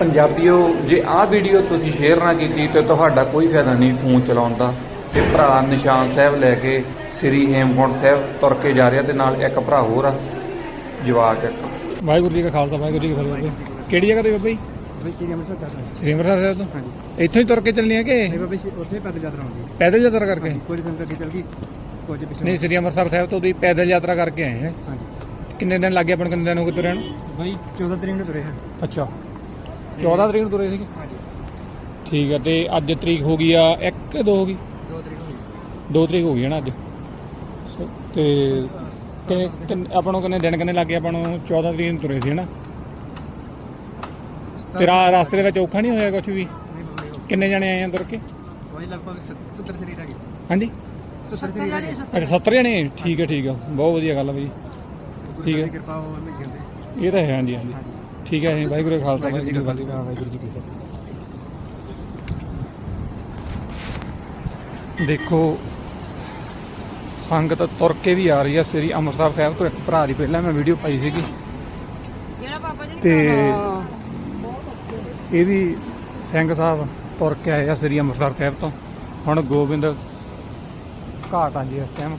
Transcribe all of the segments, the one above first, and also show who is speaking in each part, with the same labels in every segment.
Speaker 1: ਪੰਜਾਬੀਓ ਜੇ ਆਹ ਵੀਡੀਓ ਤੁਸੀਂ ਸ਼ੇਅਰ ਨਾ ਕੀਤੀ ਤੇ ਤੁਹਾਡਾ ਕੋਈ ਫਾਇਦਾ ਨਹੀਂ ਫੋਨ ਚਲਾਉਣ ਦਾ। ਤੇ ਭਰਾ ਨਿਸ਼ਾਨ ਸਾਹਿਬ ਲੈ ਕੇ ਸ੍ਰੀ ਹੇਮਕੁੰਟ ਸਾਹਿਬ ਤੁਰ ਕੇ ਜਾ ਰਿਹਾ ਤੇ ਨਾਲ ਇੱਕ ਭਰਾ ਹੋਰ ਆ। ਜਵਾਕ ਇੱਕ।
Speaker 2: ਵਾਹਿਗੁਰੂ ਜੀ ਕਾ ਖਾਲਸਾ ਵਾਹਿਗੁਰੂ ਜੀ ਕੀ ਫਤਿਹ ਕਿਹੜੀ ਜਗ੍ਹਾ ਤੇ ਬਾਬਾ ਜੀ?
Speaker 3: ਸ਼੍ਰੀ ਅੰਮ੍ਰਿਤਸਰ ਸਾਹਿਬ।
Speaker 2: ਸ੍ਰੀ ਅੰਮ੍ਰਿਤਸਰ ਸਾਹਿਬ ਤੋਂ?
Speaker 3: ਹਾਂਜੀ।
Speaker 2: ਇੱਥੋਂ ਹੀ ਤੁਰ ਕੇ ਚੱਲਣੀ ਹੈ ਕਿ?
Speaker 3: ਨਹੀਂ ਬਾਬਾ ਜੀ ਉੱਥੇ ਪੈਦਲ ਯਾਤਰਾ ਹੁੰਦੀ ਹੈ।
Speaker 2: ਪੈਦਲ ਯਾਤਰਾ ਕਰਕੇ?
Speaker 3: ਕੋਈ ਸੰਗਤ ਅੱਗੇ ਚੱਲ ਗਈ। ਕੁਝ ਪਿੱਛੇ
Speaker 2: ਨਹੀਂ ਸ੍ਰੀ ਅੰਮ੍ਰਿਤਸਰ ਸਾਹਿਬ ਤੋਂ ਤੁਸੀਂ ਪੈਦਲ ਯਾਤਰਾ ਕਰਕੇ ਆਏ ਹੈ।
Speaker 3: ਹਾਂਜੀ।
Speaker 2: ਕਿੰਨੇ ਦਿਨ ਲੱਗੇ ਆਪਾਂ ਨੂੰ ਕਿੰਨੇ ਦਿਨ ਹੋ ਗਏ ਤੁਰਿਆਂ ਨੂੰ?
Speaker 3: ਬਈ 14 ਤਰੀਕ ਨੂੰ ਤੁਰੇ ਹਾਂ।
Speaker 2: ਅੱਛਾ। 14 ਤਰੀਕ ਨੂੰ ਤੁਰੇ ਸੀਗੇ।
Speaker 3: ਹਾਂਜੀ।
Speaker 2: ਠੀਕ ਹੈ ਤੇ ਅੱਜ ਤਰੀਕ ਹੋ ਗਈ ਆ 1 ਕਿ 2 ਹੋ ਗਈ?
Speaker 3: 2 ਤਰੀਕ ਨੂੰ
Speaker 2: 2 ਤਰੀਕ ਹੋ ਗਈ ਹੈ ਨਾ ਅੱਜ? ਸੋ, ਤੇ ਕਿੰਨੇ ਕਿੰਨੇ- ਆਪਾਂ ਨੂੰ ਕਿੰਨੇ ਦਿਨ ਕਿੰਨੇ ਲੱਗੇ ਆਪਾਂ ਨੂੰ? 14 ਤਰੀਕ ਨੂੰ ਤੁਰੇ ਸੀ ਹਨਾ? ਤੇ ਰਾ- ਰਸਤੇ ਦੇ ਵਿੱਚ ਔਖਾ ਨਹੀਂ ਹੋਇਆ ਕੁਝ ਵੀ?
Speaker 3: ਨਹੀਂ
Speaker 2: ਕਿੰਨੇ ਜਣੇ ਆਏ ਆ ਤੁਰ ਕੇ?
Speaker 3: ਬਈ ਲਗਭਗ 70 ਸਰੀਰ ਹੈਗੇ।
Speaker 2: ਹਾਂਜੀ?
Speaker 3: 70 ਸਰੀਰ ਹੈਗੇ।
Speaker 2: ਅੱਛਾ 70 ਜਣੇ ਠੀਕ ਹੈ ਠੀਕ ਹੈ ਬਹੁਤ ਵਧੀਆ ਗੱਲ ਹੈ ਬਈ। ਠੀਕ ਹੈ।
Speaker 3: ਕਿਰਪਾ ਉਹ ਨਹੀਂ ਕਹਿੰਦੇ
Speaker 2: ਇਹ ਤਾਂ ਹੈ ਹਾਂਜੀ ਹਾਂਜੀ।
Speaker 3: ਹਾਂਜੀ।
Speaker 2: ਠੀਕ ਹੈ ਜੀ ਵਾਹਿਗੁਰੂ ਖਾਲਸਾ ਵਾਹਿਗੁਰੂ ਜੀ ਕੀ ਫਤਿਹ ਵਾਹਿਗੁਰੂ ਜੀ ਕੀ ਫਤਿਹ। ਦੇਖੋ ਸੰਗਤ ਤੁਰ ਕੇ ਵੀ ਆ ਰਹੀ ਹੈ ਸ੍ਰੀ ਅੰਮ੍ਰਿਤਸਰ ਸਾਹਿਬ ਤੋਂ ਇੱਕ ਭਰਾ ਦੀ ਪਹਿਲਾਂ ਮੈਂ ਵੀਡੀਓ ਪਾਈ ਸੀਗੀ। ਤੇ ਇਹ ਵੀ ਸਿੰਘ ਸਾਹਿਬ ਤੁਰ ਕੇ ਆਏ ਆ ਸ੍ਰੀ ਅੰਮ੍ਰਿਤਸਰ ਸਾਹਿਬ ਤੋਂ। ਹੁਣ ਗੋਬਿੰਦ ਘਾਟ ਆ ਜੀ ਇਸ ਟਾਈਮ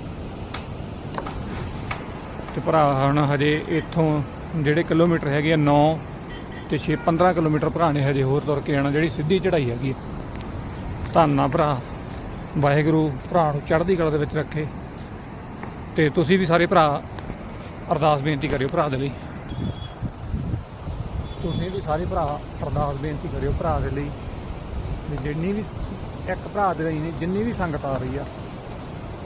Speaker 2: ਤੇ ਭਰਾ ਹੁਣ ਹਜੇ ਇੱਥੋਂ ਜਿਹੜੇ ਕਿਲੋਮੀਟਰ ਹੈਗੇ ਆ 9 ਤੇ 6 15 ਕਿਲੋਮੀਟਰ ਭਰਾ ਨੇ ਹਜੇ ਹੋਰ ਤੁਰ ਕੇ ਜਾਣਾ ਜਿਹੜੀ ਸਿੱਧੀ ਚੜ੍ਹਾਈ ਹੈਗੀ ਆ। ਧੰਨਾ ਭਰਾ। ਵਾਹਿਗੁਰੂ ਭਰਾ ਨੂੰ ਚੜ੍ਹਦੀ ਕਲਾ ਦੇ ਵਿੱਚ ਰੱਖੇ। ਤੇ ਤੁਸੀਂ ਵੀ ਸਾਰੇ ਭਰਾ ਅਰਦਾਸ ਬੇਨਤੀ ਕਰਿਓ ਭਰਾ ਦੇ ਲਈ। ਤੁਸੀਂ ਵੀ ਸਾਰੇ ਭਰਾ ਅਰਦਾਸ ਬੇਨਤੀ ਕਰਿਓ ਭਰਾ ਦੇ ਲਈ ਜਿੰਨੀ ਵੀ ਇੱਕ ਭਰਾ ਦੇ ਲਈ ਨਹੀਂ, ਜਿੰਨੀ ਵੀ ਸੰਗਤ ਆ ਰਹੀ ਆ,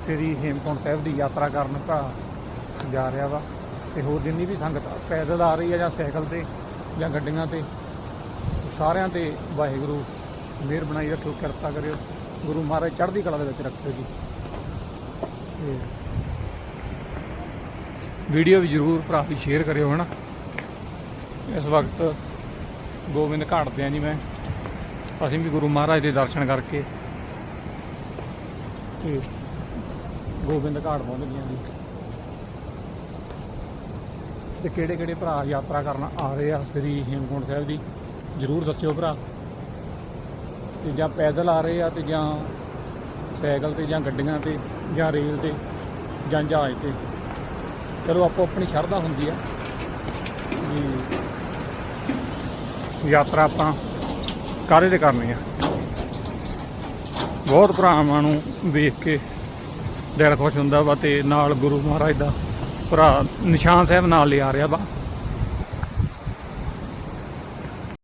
Speaker 2: ਸ੍ਰੀ ਹੇਮਕੁੰਟ ਸਾਹਿਬ ਦੀ ਯਾਤਰਾ ਕਰਨ ਭਰਾ ਜਾ ਰਿਹਾ ਵਾ। ਤੇ ਹੋਰ ਜਿੰਨੀ ਵੀ ਸੰਗਤ ਪੈਦਲ ਆ ਰਹੀ ਹੈ ਜਾਂ ਸਾਈਕਲ ਤੇ ਜਾਂ ਗੱਡੀਆਂ ਤੇ, ਸਾਰਿਆਂ ਤੇ ਵਾਹਿਗੁਰੂ ਮਿਹਰ ਬਣਾਈ ਰੱਖਿਓ, ਕਿਰਪਾ ਕਰਿਓ। ਗੁਰੂ ਮਹਾਰਾਜ ਚੜ੍ਹਦੀ ਕਲਾ ਦੇ ਵਿੱਚ ਰੱਖਿਓ ਜੀ। ਤੇ ਵੀਡੀਓ ਵੀ ਜਰੂਰ ਭਰਾ ਵੀ ਸ਼ੇਅਰ ਕਰਿਓ, ਹਨਾ। ਇਸ ਵਕਤ ਗੋਬਿੰਦ ਘਾਟ ਤੇ ਆ ਜੀ ਮੈਂ। ਅਸੀਂ ਵੀ ਗੁਰੂ ਮਹਾਰਾਜ ਦੇ ਦਰਸ਼ਨ ਕਰਕੇ ਤੇ ਗੋਬਿੰਦ ਘਾਟ ਪਹੁੰਚ ਗਏ ਜੀ। ਤੇ ਕਿਹੜੇ ਕਿਹੜੇ ਭਰਾ ਯਾਤਰਾ ਕਰਨ ਆ ਰਹੇ ਆ ਸ੍ਰੀ ਹੇਮਕੁੰਟ ਸਾਹਿਬ ਦੀ ਜਰੂਰ ਦੱਸਿਓ ਭਰਾ। ਤੇ ਜਾਂ ਪੈਦਲ ਆ ਰਹੇ ਆ ਤੇ ਜਾਂ ਸਾਈਕਲ ਤੇ ਜਾਂ ਗੱਡੀਆਂ ਤੇ ਜਾਂ ਰੇਲ ਤੇ ਜਾਂ ਜਹਾਜ਼ ਤੇ? ਚਲੋ, ਆਪੋ ਆਪਣੀ ਸ਼ਰਧਾ ਹੁੰਦੀ ਆ। ਵੀ ਯਾਤਰਾ ਆਪਾਂ ਕਾਹਦੇ ਤੇ ਕਰਨੀ ਆ? ਬਹੁਤ ਭਰਾਵਾਂ ਨੂੰ ਵੇਖ ਕੇ ਦਿਲ ਖੁਸ਼ ਹੁੰਦਾ ਵਾ ਤੇ ਨਾਲ ਗੁਰੂ ਮਹਾਰਾਜ ਦਾ ਭਰਾ ਨਿਸ਼ਾਨ ਸਾਹਿਬ ਨਾਲ ਲਿਆ ਰਿਹਾ ਵਾ।